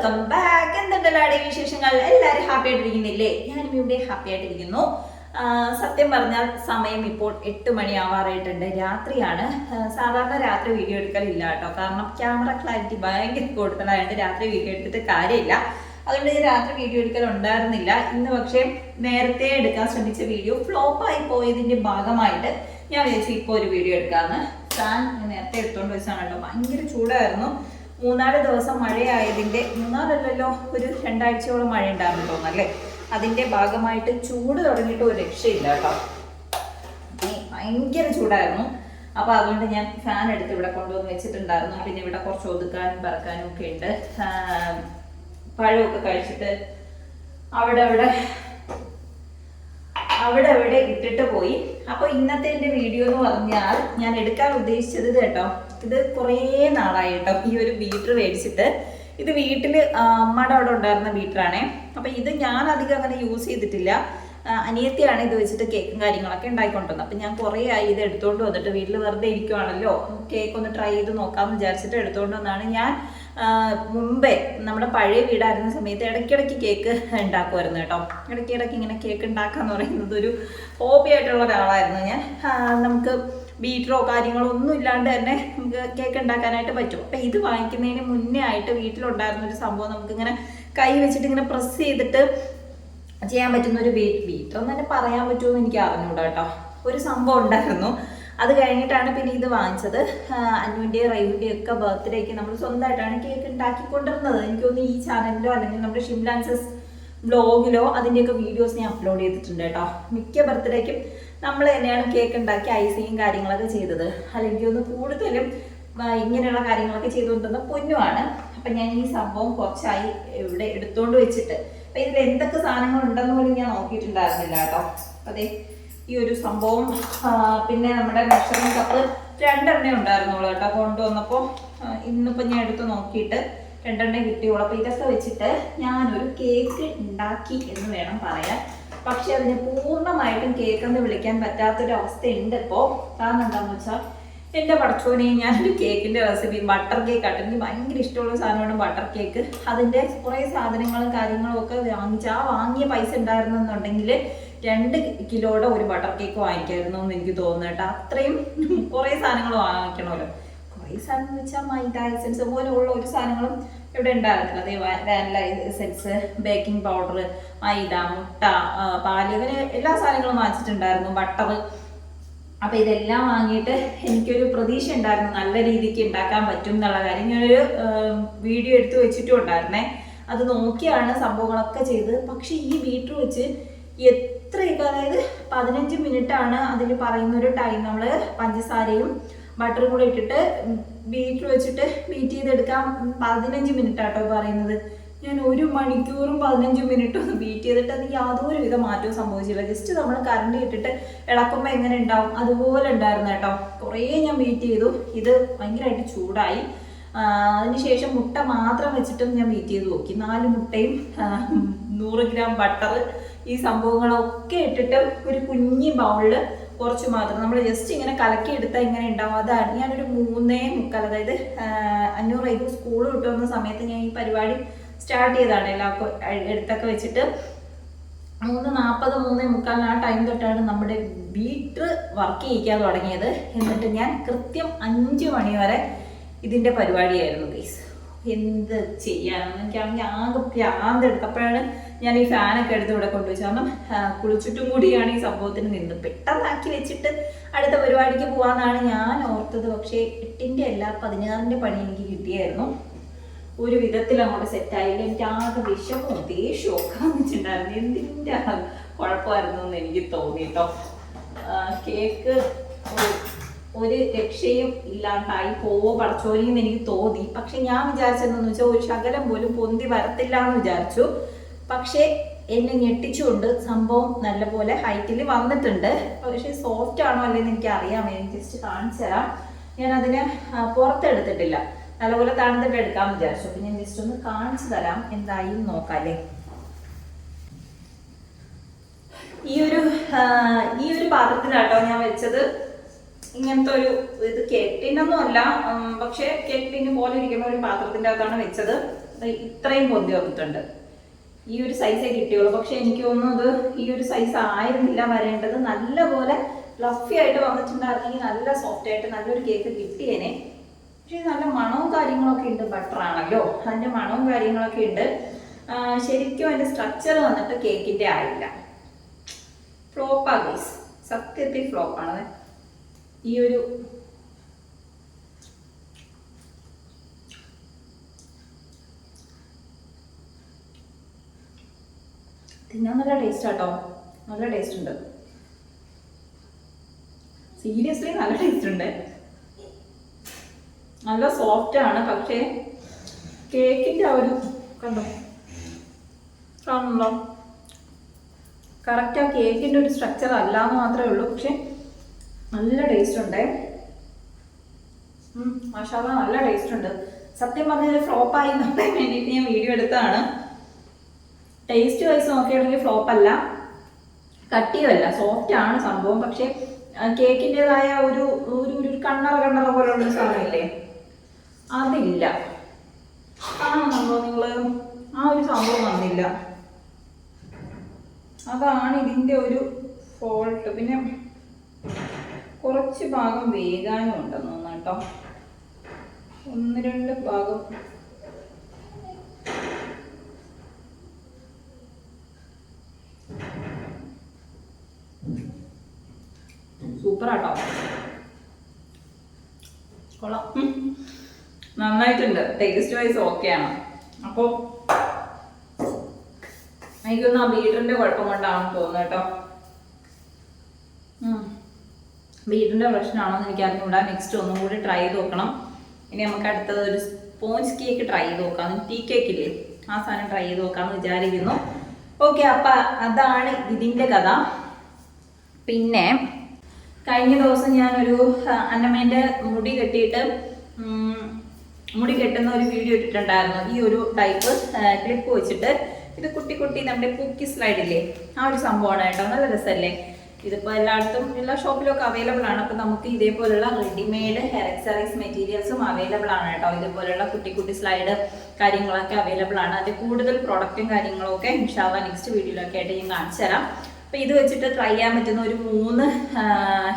Welcome back എന്തുണ്ടല്ലോ അടി വിശേഷങ്ങൾ? എല്ലാവരും ഹാപ്പി ആയിട്ടിരിക്കുന്നില്ലേ? ഞാനും ഇവിടെ ഹാപ്പി ആയിട്ടിരിക്കുന്നു. സത്യം പറഞ്ഞാൽ സമയം ഇപ്പോൾ എട്ട് മണി ആവാറായിട്ടുണ്ട് രാത്രിയാണ് സാധാരണ രാത്രി വീഡിയോ എടുക്കലില്ല കേട്ടോ. കാരണം ക്യാമറ ക്ലാരിറ്റി ഭയങ്കര കൂടുതലായതുകൊണ്ട് രാത്രി വീഡിയോ എടുത്തിട്ട് കാര്യമില്ല. അതുകൊണ്ട് ഞാൻ രാത്രി വീഡിയോ എടുക്കൽ ഉണ്ടായിരുന്നില്ല. ഇന്ന് പക്ഷേ നേരത്തെ എടുക്കാൻ ശ്രമിച്ച വീഡിയോ ഫ്ലോപ്പ് ആയി പോയതിന്റെ ഭാഗമായിട്ട് ഞാൻ വിചാരിച്ചു ഇപ്പോൾ ഒരു വീഡിയോ എടുക്കാമെന്ന് ഫാൻ നേരത്തെ എടുത്തോണ്ട് വെച്ചാണ് കേട്ടോ ഭയങ്കര ചൂടായിരുന്നു. മൂന്നാൽ ദിവസം മഴയായതിന്റെ മൂന്നാലല്ലല്ലോ ഒരു രണ്ടാഴ്ചയോളം മഴ ഉണ്ടായിരുന്നു തോന്നല്ലേ അതിന്റെ ഭാഗമായിട്ട് ചൂട് തുടങ്ങിയിട്ട് ഒരു രക്ഷയില്ല കേട്ടോ. ഭയങ്കര ചൂടായിരുന്നു. അപ്പോൾ അതുകൊണ്ട് ഞാൻ ഫാൻ എടുത്ത് ഇവിടെ കൊണ്ടുവന്ന് വെച്ചിട്ടുണ്ടായിരുന്നു. പിന്നെ ഇവിടെ കുറച്ച് ഒതുക്കാനും പറക്കാനും ഒക്കെ ഉണ്ട്. പഴമൊക്കെ കഴിച്ചിട്ട് അവിടെ അവിടെ അവിടെ അവിടെ ഇട്ടിട്ട് പോയി. അപ്പോൾ ഇന്നത്തെ എന്റെ വീഡിയോ എന്ന് പറഞ്ഞാൽ ഞാൻ എടുക്കാൻ ഉദ്ദേശിച്ചത് കേട്ടോ. ഇത് കുറേ നാളായി കേട്ടോ ഈ ഒരു ബീറ്റർ മേടിച്ചിട്ട്. ഇത് വീട്ടിൽ അമ്മയുടെ അവിടെ ഉണ്ടായിരുന്ന ബീറ്ററാണേ അപ്പം ഇത് ഞാൻ അധികം അങ്ങനെ യൂസ് ചെയ്തിട്ടില്ല. അനിയത്തിയാണ് ഇത് വെച്ചിട്ട് കേക്കും കാര്യങ്ങളൊക്കെ ഉണ്ടായിക്കൊണ്ടുവന്നത് അപ്പം ഞാൻ കുറേ ആയി ഇത് എടുത്തുകൊണ്ട് വന്നിട്ട് വീട്ടിൽ വെറുതെ ഇരിക്കുവാണല്ലോ. കേക്ക് ഒന്ന് ട്രൈ ചെയ്ത് നോക്കാമെന്ന് വിചാരിച്ചിട്ട് എടുത്തുകൊണ്ട് വന്നാണ്. ഞാൻ മുമ്പേ നമ്മുടെ പഴയ വീടായിരുന്ന സമയത്ത് ഇടയ്ക്കിടയ്ക്ക് കേക്ക് ഉണ്ടാക്കുമായിരുന്നു കേട്ടോ. ഇടയ്ക്ക് ഇടയ്ക്ക് ഇങ്ങനെ കേക്ക് ഉണ്ടാക്കാന്ന് പറയുന്നത് ഒരു ഹോബി ആയിട്ടുള്ള ഒരാളായിരുന്നു ഞാൻ. നമുക്ക് ബീറ്ററോ കാര്യങ്ങളോ ഒന്നും ഇല്ലാണ്ട് തന്നെ നമുക്ക് കേക്ക് ഉണ്ടാക്കാനായിട്ട് പറ്റും. അപ്പം ഇത് വാങ്ങിക്കുന്നതിന് മുന്നേ ആയിട്ട് വീട്ടിലുണ്ടായിരുന്ന ഒരു സംഭവം നമുക്കിങ്ങനെ കൈ വെച്ചിട്ട് ഇങ്ങനെ പ്രസ് ചെയ്തിട്ട് ചെയ്യാൻ പറ്റുന്ന ഒരു ബീറ്റ് ബീറ്റർ എന്ന് തന്നെ പറയാൻ പറ്റുമോ എന്ന് എനിക്ക് അറിഞ്ഞൂടാ കേട്ടോ. ഒരു സംഭവം ഉണ്ടായിരുന്നു. അത് കഴിഞ്ഞിട്ടാണ് പിന്നെ ഇത് വാങ്ങിച്ചത്. അന്നുവിന്റെയും റൈവിന്റെയും ഒക്കെ ബർത്ത്ഡേക്ക് നമ്മൾ സ്വന്തമായിട്ടാണ് കേക്ക് ഉണ്ടാക്കിക്കൊണ്ടിരുന്നത്. എനിക്ക് തോന്നുന്നു ഈ ചാനലിലോ അല്ലെങ്കിൽ നമ്മുടെ ഷിംലാൻസസ് ബ്ലോഗിലോ അതിന്റെയൊക്കെ വീഡിയോസ് ഞാൻ അപ്ലോഡ് ചെയ്തിട്ടുണ്ട് കേട്ടോ. മിക്ക ബർത്ത്ഡേക്കും നമ്മൾ തന്നെയാണ് കേക്ക് ഉണ്ടാക്കി ഐസിങ് കാര്യങ്ങളൊക്കെ ചെയ്തത്. അല്ലെങ്കിൽ ഒന്ന് കൂടുതലും ഇങ്ങനെയുള്ള കാര്യങ്ങളൊക്കെ ചെയ്തുകൊണ്ടിരുന്ന പൊന്നുമാണ് അപ്പം ഞാൻ ഈ സംഭവം കുറച്ചായി ഇവിടെ എടുത്തുകൊണ്ട് വെച്ചിട്ട്. അപ്പം ഇതിൽ എന്തൊക്കെ സാധനങ്ങൾ ഉണ്ടെന്ന് പോലും ഞാൻ നോക്കിയിട്ടുണ്ടായിരുന്നില്ല കേട്ടോ. അതെ ഈ ഒരു സംഭവം പിന്നെ നമ്മുടെ മെഷറിംഗ് കപ്പ് രണ്ടെണ്ണേ ഉണ്ടായിരുന്നുള്ളൂ കേട്ടോ കൊണ്ടുവന്നപ്പോൾ ഇന്നിപ്പോൾ ഞാൻ എടുത്ത് നോക്കിയിട്ട് രണ്ടെണ്ണേ കിട്ടിയുള്ളൂ. അപ്പോൾ ഇതൊക്കെ വെച്ചിട്ട് ഞാനൊരു കേക്ക് ഉണ്ടാക്കി എന്ന് വേണം പറയാൻ. പക്ഷെ അതിന് പൂർണമായിട്ടും കേക്കെന്ന് വിളിക്കാൻ പറ്റാത്തൊരു അവസ്ഥ ഉണ്ട് ഇപ്പോൾ കാരണം എന്താണെന്ന് വെച്ചാൽ എന്റെ പടച്ചോനെ ഞാനൊരു കേക്കിന്റെ റെസിപ്പി ബട്ടർ കേക്ക് ആട്ടോ. എനിക്ക് ഭയങ്കര ഇഷ്ടമുള്ള സാധനമാണ് ബട്ടർ കേക്ക് അതിന്റെ കുറേ സാധനങ്ങളും കാര്യങ്ങളും ഒക്കെ വാങ്ങിച്ച് ആ വാങ്ങിയ പൈസ ഉണ്ടായിരുന്നെന്നുണ്ടെങ്കിൽ രണ്ട് കിലോയുടെ ഒരു ബട്ടർ കേക്ക് വാങ്ങിക്കായിരുന്നു എന്ന് എനിക്ക് തോന്നുന്നു കേട്ടോ. അത്രയും കുറേ സാധനങ്ങൾ വാങ്ങിക്കണമല്ലോ. കുറേ സാധനം എന്ന് വെച്ചാൽ മൈദ എസൻസ് പോലെയുള്ള ഒരു സാധനങ്ങളും ഇവിടെ ഉണ്ടാകത്തില്ല അതേ വാനില എസൻസ് ബേക്കിംഗ് പൗഡർ മൈദ മുട്ട പാൽ ഇങ്ങനെ എല്ലാ സാധനങ്ങളും വാങ്ങിച്ചിട്ടുണ്ടായിരുന്നു ബട്ടർ അപ്പൊ ഇതെല്ലാം വാങ്ങിയിട്ട് എനിക്കൊരു പ്രതീക്ഷ ഉണ്ടായിരുന്നു നല്ല രീതിക്ക് ഉണ്ടാക്കാൻ പറ്റും എന്നുള്ള കാര്യം. ഞാനൊരു വീഡിയോ എടുത്തു വെച്ചിട്ടും ഉണ്ടായിരുന്നേ. അത് നോക്കിയാണ് സംഭവങ്ങളൊക്കെ ചെയ്തത്. പക്ഷെ ഈ വീട്ടിൽ വെച്ച് എത്രയൊക്കെ അതായത് പതിനഞ്ച് മിനിറ്റ് ആണ് അതിൽ പറയുന്ന ഒരു ടൈം നമ്മൾ പഞ്ചസാരയും ബട്ടറും കൂടെ ഇട്ടിട്ട് ബീറ്റ് വെച്ചിട്ട് ബീറ്റ് ചെയ്തെടുക്കാം. പതിനഞ്ച് മിനിറ്റ് ആട്ടോ പറയുന്നത്. ഞാൻ ഒരു മണിക്കൂറും പതിനഞ്ച് മിനിറ്റും ബീറ്റ് ചെയ്തിട്ട് അത് യാതൊരു വിധ മാറ്റവും സംഭവിച്ചില്ല. ജസ്റ്റ് നമ്മൾ കറണ്ട് ഇട്ടിട്ട് ഇളക്കുമ്പോൾ എങ്ങനെ ഉണ്ടാവും? അതുപോലെ ഉണ്ടായിരുന്നു കേട്ടോ. കുറേ ഞാൻ ബീറ്റ് ചെയ്തു. ഇത് ഭയങ്കരമായിട്ട് ചൂടായി. അതിനുശേഷം മുട്ട മാത്രം വെച്ചിട്ടും ഞാൻ ബീറ്റ് ചെയ്ത് നോക്കി. നാല് മുട്ടയും നൂറ് ഗ്രാം ബട്ടർ ഈ സംഭവങ്ങളൊക്കെ ഇട്ടിട്ട് ഒരു കുഞ്ഞി ബൗളിൽ കുറച്ച് മാത്രം. നമ്മൾ ജസ്റ്റ് ഇങ്ങനെ കലക്കി എടുത്താൽ ഇങ്ങനെ ഉണ്ടാവും. അതാണ് ഞാനൊരു മൂന്നേ മുക്കാൽ അതായത് അഞ്ഞൂറ് ഐದು സ്കൂൾ വിട്ടു വന്ന സമയത്ത് ഞാൻ ഈ പരിപാടി സ്റ്റാർട്ട് ചെയ്തതാണ് എല്ലാവർക്കും എടുത്തൊക്കെ വെച്ചിട്ട്. മൂന്ന് നാൽപ്പത് മൂന്ന് മുക്കാലിന് ആ ടൈം തൊട്ടാണ് നമ്മുടെ ബീറ്റർ വർക്ക് ചെയ്യിക്കാൻ തുടങ്ങിയത്. എന്നിട്ട് ഞാൻ കൃത്യം അഞ്ച് മണി വരെ ഇതിന്റെ പരിപാടിയായിരുന്നു ഗൈസ് എന്ത് ചെയ്യാനാണ് എനിക്കാണെങ്കിൽ ആകെ ഭ്രാന്ത് എടുത്തപ്പോഴാണ് ഞാൻ ഈ ഫാനൊക്കെ എടുത്ത് ഇവിടെ കൊണ്ടുവച്ചു കാരണം കുളിച്ചിട്ടും കൂടിയാണ് ഈ സംഭവത്തിന് നിന്ന്. പെട്ടെന്നാക്കി വെച്ചിട്ട് അടുത്ത പരിപാടിക്ക് പോകാമെന്നാണ് ഞാൻ ഓർത്തത്. പക്ഷേ എട്ടിന്റെ അല്ല പതിനാറിന്റെ പണി എനിക്ക് കിട്ടിയായിരുന്നു. ഒരു വിധത്തിൽ അങ്ങോട്ട് സെറ്റായില്ല എനിക്ക് ആകെ വിഷമോ ദേഷ്യമോ ഒക്കെ വന്നിട്ടുണ്ടായിരുന്നു. എന്തിന്റെ കുഴപ്പമായിരുന്നു എന്ന് എനിക്ക് തോന്നി കേട്ടോ കേക്ക് ഒരു- രക്ഷയും ഇല്ലാണ്ടായി പോവോ പടച്ചോനി എന്ന് എനിക്ക് തോന്നി. പക്ഷെ ഞാൻ വിചാരിച്ചതെന്ന് വെച്ചാൽ ഒരു ശകലം പോലും പൊന്തി വരത്തില്ല എന്ന് വിചാരിച്ചു. പക്ഷേ എന്നെ ഞെട്ടിച്ചുകൊണ്ട് സംഭവം നല്ലപോലെ ഹൈറ്റിൽ വന്നിട്ടുണ്ട്. പക്ഷേ സോഫ്റ്റ് ആണോ അല്ലെന്ന് എനിക്ക് അറിയാം എനിക്ക് ജസ്റ്റ് കാണിച്ചു തരാം. ഞാൻ അതിന് പുറത്തെടുത്തിട്ടില്ല. നല്ലപോലെ തണുത്തിട്ട് എടുക്കാമെന്ന് വിചാരിച്ചു. അപ്പം ഞാൻ ജസ്റ്റ് ഒന്ന് കാണിച്ചു തരാം എന്തായി നോക്കാല്ലേ ഈ ഒരു ഈ ഒരു പാത്രത്തിലാട്ടോ ഞാൻ വെച്ചത്. ഇങ്ങനത്തെ ഒരു ഇത് കേക്ക് അല്ല പക്ഷെ കേക്ക് പോലെ ഇരിക്കുന്ന ഒരു പാത്രത്തിന്റെ അകത്താണ് വെച്ചത്. ഇത്രയും പൊന്തി വന്നിട്ടുണ്ട്. ഈ ഒരു സൈസേ കിട്ടിയുള്ളൂ. പക്ഷെ എനിക്ക് തോന്നുന്നു അത് ഈ ഒരു സൈസ് ആയിരുന്നില്ല വരേണ്ടത്. നല്ലപോലെ ഫ്ലഫി ആയിട്ട് വന്നിട്ടുണ്ടായിരുന്നെങ്കിൽ നല്ല സോഫ്റ്റ് ആയിട്ട് നല്ലൊരു കേക്ക് കിട്ടിയേനെ. പക്ഷേ നല്ല മണവും കാര്യങ്ങളൊക്കെ ഉണ്ട്. ബട്ടറാണല്ലോ അതിന്റെ മണവും കാര്യങ്ങളൊക്കെ ഉണ്ട്. ശരിക്കും അതിന്റെ സ്ട്രക്ചർ വന്നിട്ട് കേക്കിന്റെ ആയില്ല. ഫ്ലോപ്പാ ഗൈസ് സത്യത്തിൽ ഫ്ലോപ്പാണ് ഈ ഒരു തിന്നാൻ നല്ല ടേസ്റ്റ് ആട്ടോ. നല്ല ടേസ്റ്റ് ഉണ്ട്. സീരിയസ്ലി നല്ല ടേസ്റ്റ് ഉണ്ട്. നല്ല സോഫ്റ്റ് ആണ് പക്ഷേ കേക്കിന്റെ ആ ഒരു കണ്ടോ? കാണുന്നുണ്ടോ കറക്റ്റ് ആ കേക്കിന്റെ ഒരു സ്ട്രക്ചർ അല്ല എന്ന് മാത്രമേ ഉള്ളൂ പക്ഷെ നല്ല ടേസ്റ്റ് ഉണ്ട്. മഷാല നല്ല ടേസ്റ്റ് ഉണ്ട്. സത്യം പറഞ്ഞാൽ ഫ്ലോപ്പ് ആയി നോക്കാൻ വേണ്ടിയിട്ട് ഞാൻ വീഡിയോ എടുത്തതാണ്. ടേസ്റ്റ് വൈസ് നോക്കിയാണെങ്കിൽ ഫ്ലോപ്പ് അല്ല. കട്ടിയുമല്ല സോഫ്റ്റ് ആണ് സംഭവം. പക്ഷെ കേക്കിന്റെതായ ഒരു ഒരു ഒരു കണ്ണറ കണ്ണറ പോലുള്ള ഒരു സാധനമില്ലേ? അതില്ല. ആ സംഭവം നിങ്ങൾ ആ ഒരു സംഭവം വന്നില്ല. അതാണ് ഇതിന്റെ ഒരു ഫോൾട്ട് പിന്നെ ഭാഗം വേകാനും ഉണ്ടെന്ന് തോന്നുന്നു ഒന്ന് രണ്ട് ഭാഗം. സൂപ്പറാട്ടോ. കൊള്ളാം. നന്നായിട്ടുണ്ട്. ടേസ്റ്റ് വൈസ് ഓക്കെയാണ് അപ്പോൾ എനിക്കൊന്ന് ആ ബീറ്ററിന്റെ കുഴപ്പം കൊണ്ടാണെന്ന് തോന്നുന്നു കേട്ടോ. ബീറ്ററിന്റെ പ്രശ്നമാണോന്ന് എനിക്ക് അറിഞ്ഞുകൂടാ നെക്സ്റ്റ് ഒന്നും കൂടി ട്രൈ ചെയ്ത് നോക്കണം. ഇനി നമുക്ക് അടുത്തത് ഒരു സ്പോഞ്ച് കേക്ക് ട്രൈ ചെയ്ത് നോക്കാം. ടീ കേക്ക് ഇല്ലേ? ആ സാധനം ട്രൈ ചെയ്ത് നോക്കാമെന്ന് വിചാരിക്കുന്നു. ഓക്കെ അപ്പം അതാണ് ഇതിന്റെ കഥ. പിന്നെ കഴിഞ്ഞ ദിവസം ഞാനൊരു അന്നമ്മേന്റെ മുടി കെട്ടിയിട്ട് മുടി കെട്ടുന്ന ഒരു വീഡിയോ ഇട്ടിട്ടുണ്ടായിരുന്നു. ഈ ഒരു ടൈപ്പ് ക്ലിപ്പ് വെച്ചിട്ട്. ഇത് കുട്ടി കുട്ടി നമ്മുടെ കുക്കി സ്ലൈഡ് ഇല്ലേ? ആ ഒരു സംഭവമാണ് കേട്ടോ. നല്ല രസമല്ലേ? ഇതിപ്പോൾ എല്ലായിടത്തും എല്ലാ ഷോപ്പിലും ഒക്കെ അവൈലബിൾ ആണ്. അപ്പോൾ നമുക്ക് ഇതേപോലുള്ള റെഡിമെയ്ഡ് ഹെയർ എക്സറൈസ് മെറ്റീരിയൽസും അവൈലബിൾ ആണ് കേട്ടോ. ഇതുപോലുള്ള കുട്ടി കുട്ടി സ്ലൈഡ് കാര്യങ്ങളൊക്കെ അവൈലബിൾ ആണ്. അതിൽ കൂടുതൽ പ്രൊഡക്റ്റും കാര്യങ്ങളും ഒക്കെ ഇൻഷാല്ല നെക്സ്റ്റ് വീഡിയോയിലൊക്കെ ആയിട്ട് ഞാൻ കാണിച്ചു തരാം. അപ്പോൾ ഇത് വെച്ചിട്ട് ട്രൈ ചെയ്യാൻ പറ്റുന്ന ഒരു മൂന്ന്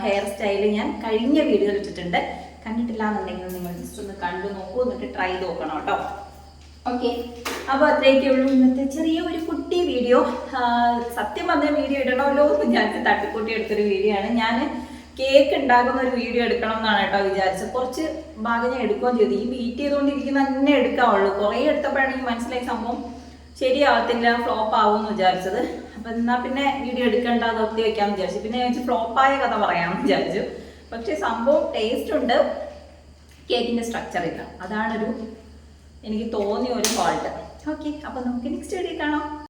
ഹെയർ സ്റ്റൈൽ ഞാൻ കഴിഞ്ഞ വീഡിയോയിൽ ഇട്ടിട്ടുണ്ട്. കണ്ടിട്ടില്ല എന്നുണ്ടെങ്കിൽ നിങ്ങൾ ജസ്റ്റ് ഒന്ന് കണ്ടു നോക്കൂ. എന്നിട്ട് ട്രൈ നോക്കണം കേട്ടോ. ഓക്കെ അപ്പോൾ അത്രയൊക്കെ ഉള്ളൂ ഇന്നത്തെ ചെറിയ വീഡിയോ സത്യം പറഞ്ഞ വീഡിയോ ഇടണമല്ലോ എന്ന് വിചാരിച്ച് തട്ടിക്കൂട്ടി എടുത്തൊരു വീഡിയോ ആണ്. ഞാൻ കേക്ക് ഉണ്ടാക്കുന്ന ഒരു വീഡിയോ എടുക്കണം എന്നാണ് കേട്ടോ വിചാരിച്ചത്. കുറച്ച് ഭാഗം ഞാൻ എടുക്കുകയും ചെയ്തു. ഈ ബീറ്റ് ചെയ്തുകൊണ്ടിരിക്കുന്ന തന്നെ എടുക്കാവുള്ളൂ. കുറേ എടുത്തപ്പോഴാണ് എനിക്ക് മനസ്സിലായി സംഭവം ശരിയാവത്തില്ല ഫ്ലോപ്പ് ആവും എന്ന് വിചാരിച്ചത്. അപ്പം എന്നാൽ പിന്നെ വീഡിയോ എടുക്കേണ്ട നിർത്തി വയ്ക്കാമെന്ന് വിചാരിച്ചു. പിന്നെ വെച്ച് ഫ്ലോപ്പായ കഥ പറയാമെന്ന് വിചാരിച്ചു. പക്ഷേ സംഭവം ടേസ്റ്റ് ഉണ്ട്. കേക്കിന്റെ സ്ട്രക്ചർ ഇല്ല. അതാണൊരു എനിക്ക് തോന്നിയ ഒരു ഫോൾട്ട് ഓക്കെ അപ്പോൾ നമുക്ക് നെക്സ്റ്റ് വീഡിയോ കാണാം.